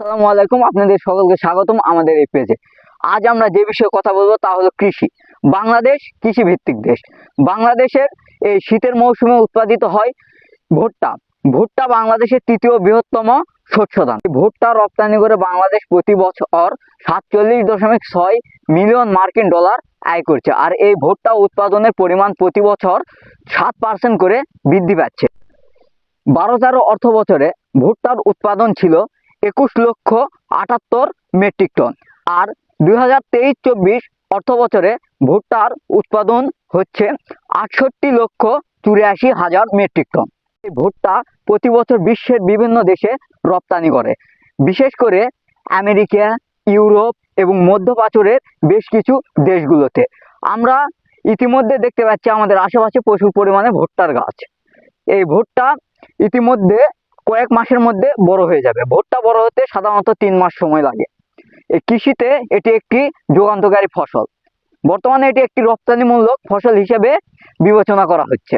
আসসালামু আলাইকুম, আপনাদের সকলকে স্বাগতম আমাদের এই পেজে আজ আমরা যে বিষয়ে কথা বলব তা হলো কৃষি। বাংলাদেশ কৃষি ভিত্তিক দেশ। বাংলাদেশের এই শীতের মৌসুমে উৎপাদিত হয় ভুট্টা। ভুট্টা বাংলাদেশের তৃতীয় বৃহত্তম শস্যদান ভুট্টা রপ্তানি করে বাংলাদেশ প্রতি বছর সাতচল্লিশ দশমিক ছয় মিলিয়ন মার্কিন ডলার আয় করছে। আর এই ভুট্টা উৎপাদনের পরিমাণ প্রতি বছর সাত পার্সেন্ট করে বৃদ্ধি পাচ্ছে। বারো তেরো অর্থ বছরে ভুট্টার উৎপাদন ছিল একুশ লক্ষ আটাত্তর মেট্রিক টন। আর দুই হাজার তেইশ চব্বিশ অর্থ বছরে ভুট্টার উৎপাদন হচ্ছে আটষট্টি লক্ষ চুরাশি হাজার মেট্রিক টন। এই ভুট্টা প্রতি বছর বিশ্বের বিভিন্ন দেশে রপ্তানি করে। বিশেষ করে আমেরিকা, ইউরোপ এবং মধ্যপ্রাচ্যের বেশ কিছু দেশগুলোতে। আমরা ইতিমধ্যে দেখতে পাচ্ছি আমাদের আশেপাশে প্রচুর পরিমাণে ভুট্টার গাছ। এই ভুট্টা ইতিমধ্যে কয়েক মাসের মধ্যে বড় হয়ে যাবে। ভুট্টা বড় হতে সাধারণত তিন মাস সময় লাগে। এই কৃষিতে এটি একটি যুগান্তকারী ফসল। বর্তমানে এটি একটি রপ্তানিমূলক ফসল হিসেবে বিবেচনা করা হচ্ছে।